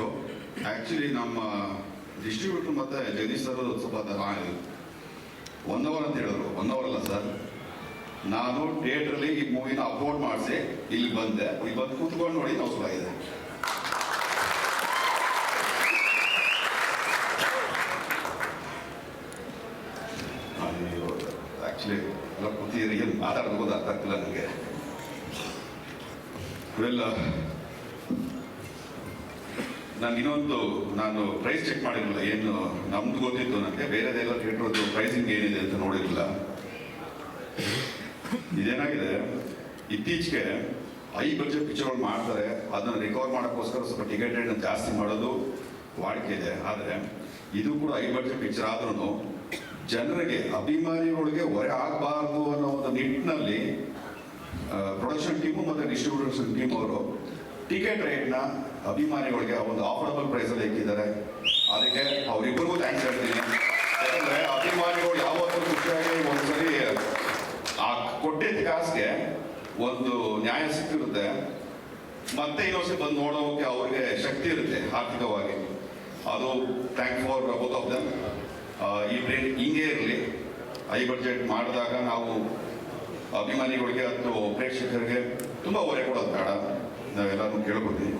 Show actually ನಮ್ಮ distributor ಮತ್ತು Jagadish sir ಸ್ವಲ್ಪ ಒನ್ ಅವರ್ ಅಂತ ಹೇಳಿದ್ರು. ಒನ್ ಅವರ್ ಅಲ್ಲ ಸರ್ ನಾನು ಥಿಯೇಟ್ರಲ್ಲಿ ಈ ಮೂವಿನ ಅಪ್ಲೋಡ್ ಮಾಡಿಸಿ ಇಲ್ಲಿ ಬಂದೆ. ಇಲ್ಲಿ ಬಂದು ಕೂತ್ಕೊಂಡು ನೋಡಿ ನಾವು ಸುಲಾಗಿದೆ ಆ್ಯಕ್ಚುಲಿ ಎಲ್ಲ ಕೂತಿದ್ರೆ ಏನು ಅರ್ಥ ನನಗೆ. ಇವೆಲ್ಲ ನಾನು ಇನ್ನೊಂದು, ನಾನು ಪ್ರೈಸ್ ಚೆಕ್ ಮಾಡಿರಲಿಲ್ಲ ಏನು ನಮ್ದು ಗೊತ್ತಿತ್ತು ನನಗೆ ಬೇರೆದೆಲ್ಲ ಥಿಯೇಟ್ರದ್ದು ಪ್ರೈಸಿಂಗ್ ಏನಿದೆ ಅಂತ ನೋಡಿರಲಿಲ್ಲ. ಇದೇನಾಗಿದೆ? ಇತ್ತೀಚೆಗೆ ಐ ಬಜೆಟ್ ಪಿಕ್ಚರ್ಗಳು ಮಾಡ್ತಾರೆ, ಅದನ್ನು ರಿಕವರ್ ಮಾಡೋಕ್ಕೋಸ್ಕರ ಸ್ವಲ್ಪ ಟಿಕೆಟ್ ರೇಟ್ ಜಾಸ್ತಿ ಮಾಡೋದು ವಾಡಿಕೆ ಇದೆ. ಆದರೆ, ಇದು ಕೂಡ ಐ ಬಜೆಟ್ ಪಿಕ್ಚರ್ ಆದ್ರೂ ಜನರಿಗೆ, ಅಭಿಮಾನಿಗಳಿಗೆ ಹೊರೆ ಆಗಬಾರ್ದು ಅನ್ನೋ ಒಂದು ನಿಟ್ಟಿನಲ್ಲಿ ಪ್ರೊಡಕ್ಷನ್ ಟೀಮು ಮತ್ತು ಡಿಸ್ಟ್ರಿಬ್ಯೂಷನ್ ಟೀಮ್ ಅವರು ಟಿಕೆಟ್ ರೇಟ್ನ ಅಭಿಮಾನಿಗಳಿಗೆ ಒಂದು ಆಫರ್ಡಬಲ್ ಪ್ರೈಸಲ್ಲಿ ಇಕ್ಕಿದ್ದಾರೆ ಅದಕ್ಕೆ ಅವರಿಬ್ಬರಿಗೂ ಥ್ಯಾಂಕ್ಸ್ ಹೇಳ್ತೀನಿ. ಯಾಕಂದರೆ ಅಭಿಮಾನಿಗಳು ಯಾವತ್ತೂ ಖುಷಿಯಾಗಿ ಒಂದ್ಸರಿ ಆ ಕೊಟ್ಟಿದ್ದ ಕಾಸಿಗೆ ಒಂದು ನ್ಯಾಯ ಸಿಕ್ಕಿರುತ್ತೆ. ಮತ್ತೆ ಇನ್ನೊಂದ್ಸರಿ ಬಂದು ನೋಡೋಕೆ ಅವ್ರಿಗೆ ಶಕ್ತಿ ಇರುತ್ತೆ ಆರ್ಥಿಕವಾಗಿ. ಅದು thank for both of them ಈ ಟ್ರೇನ್ ಹಿಂಗೆ ಇರಲಿ. ಐ ಬಡ್ಜೆಟ್ ಮಾಡಿದಾಗ ನಾವು ಅಭಿಮಾನಿಗಳಿಗೆ ಅಥವಾ ಪ್ರೇಕ್ಷಕರಿಗೆ ತುಂಬ ಹೊರೆ ಕೊಡೋದು ಬೇಡ. ಕೇಳ್ಕೊತೀವಿ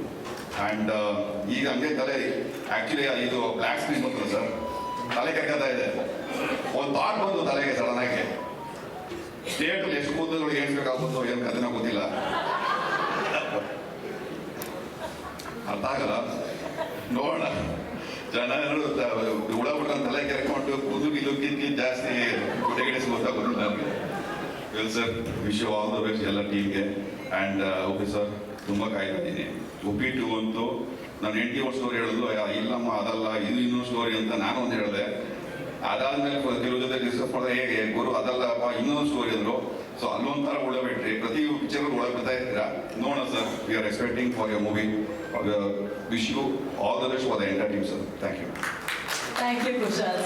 ಆ್ಯಂಡ್ ಈಗ ಹಂಗೆ ತಲೆ ಆ್ಯಕ್ಚುಲಿ ಇದು ಬ್ಲ್ಯಾಕ್ ಸ್ಕ್ರೀನ್ ಬಂತು ಸರ್ ತಲೆ ಕಗ್ಗತಾ ಇದೆ. ಒಂದು ಥಾಟ್ ಬಂತು ತಲೆಗೆ ಸಡನ್ನಾಗಿ ಸ್ಟೇಟ್ ಥಿಯೇಟರ್ ಎಷ್ಟು ಕೂದಲುಗಳು ಏನ್ಸ್ಬೇಕಾಗುತ್ತೋ ಏನು ಕಥೆನ ಗೊತ್ತಿಲ್ಲ. ಅರ್ಥ ಆಗಲ್ಲ? ನೋಡೋಣ. ಜನರು ಹುಳ ತಲೆ ಕೆರ್ಕೊಂಡು ಕೂದಲು ಇಲ್ಲಿ ಜಾಸ್ತಿ ಗುಟೆಗಿಡಿಸಿ ಬರೋಣ ನನಗೆ well sir wish all the best ಎಲ್ಲ ಟೀಮ್ಗೆ ಆ್ಯಂಡ್ ಓಕೆ ಸರ್ ತುಂಬ ಕಾಯ್ತಿದ್ದೀನಿ ಉಪ್ಪಿಟ್ಟು ಅಂತೂ ನಾನು ಹೆಂಡತಿ ಒಂದು ಸ್ಟೋರಿ ಹೇಳಿದ್ರು "ಅಯ್ಯ, ಇಲ್ಲಮ್ಮ ಅದಲ್ಲ ಇದು ಇನ್ನೊಂದು ಸ್ಟೋರಿ ಅಂತ ನಾನು ಒಂದು ಹೇಳಿದೆ. ಅದಾದ್ಮೇಲೆ ಕೆಲವು ಜೊತೆ ಡಿಸ್ಕಸ್ ಮಾಡಿದ್ರೆ ಹೇಗೆ ಗುರು ಅದಲ್ಲಪ್ಪ ಇನ್ನೊಂದು ಸ್ಟೋರಿ ಅಂದರು. ಸೊ ಅಲ್ಲೊಂಥರ ಉಳಬಿಟ್ರಿ ಪ್ರತಿ ಪಿಕ್ಚರ್ ಉಳ ಬಿಡ್ತಾ ಇದ್ದೀರಾ? ನೋಡೋಣ sir we are expecting for your movie wish you all the best for the entire team sir thank you thank you sir